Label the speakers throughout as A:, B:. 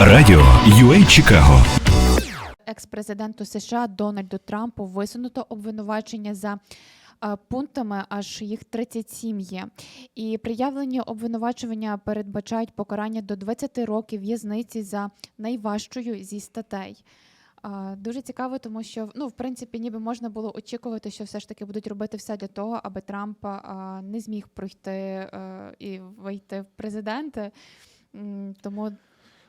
A: Радіо UA Чикаго.
B: екс-президенту США Дональду Трампу висунуто обвинувачення за е, пунктами, аж їх 37 є. І приявлені обвинувачування передбачають покарання до 20 років в'язниці за найважчою зі статей. Е, Дуже цікаво, тому що ну, в принципі, ніби можна було очікувати, що все ж таки будуть робити все для того, аби Трамп е, не зміг пройти і вийти в президенти. Тому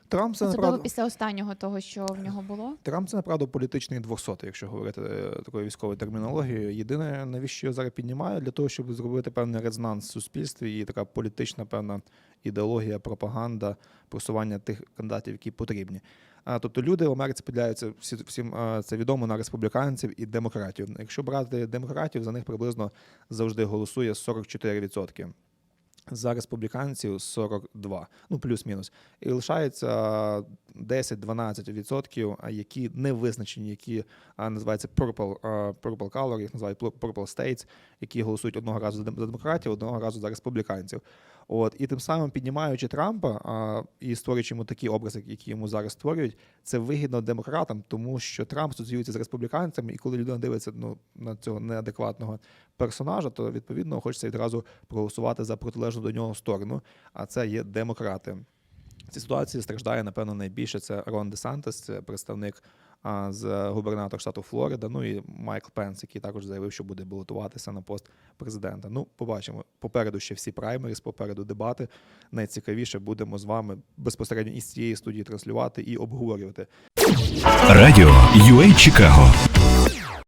C: Трамп це
B: особливо
C: направду,
B: після останнього того, що в нього було.
C: Трамп це направду політичний 200, якщо говорити е, такою військовою термінологією. Єдине, навіщо його зараз піднімають, для того, щоб зробити певний резонанс в суспільстві і така політична певна ідеологія, пропаганда, просування тих кандидатів, які потрібні. А тобто люди в Америці поділяються всі всім це відомо на республіканців і демократів. Якщо брати демократів, за них приблизно завжди голосує 44%. За республіканців 42, ну плюс-мінус. І лишається 10-12%, а які не визначені, які називаються purple, purple color, їх називають purple states, які голосують одного разу за демократів, одного разу за республіканців. От і тим самим піднімаючи Трампа а, і створюючи йому такі образи, які йому зараз створюють, це вигідно демократам, тому що Трамп асоціюється з республіканцями, і коли людина дивиться ну, на цього неадекватного персонажа, то відповідно хочеться відразу проголосувати за протилежну до нього сторону, а це є демократи. В цій ситуації страждає, напевно, найбільше це Рон Десантес, це представник а, з губернатор штату Флорида. Ну і Майкл Пенс, який також заявив, що буде балотуватися на пост президента. Ну, побачимо. Попереду ще всі праймеріс, попереду дебати. Найцікавіше будемо з вами безпосередньо із цієї студії транслювати і обговорювати.
A: Радіо UA Чикаго.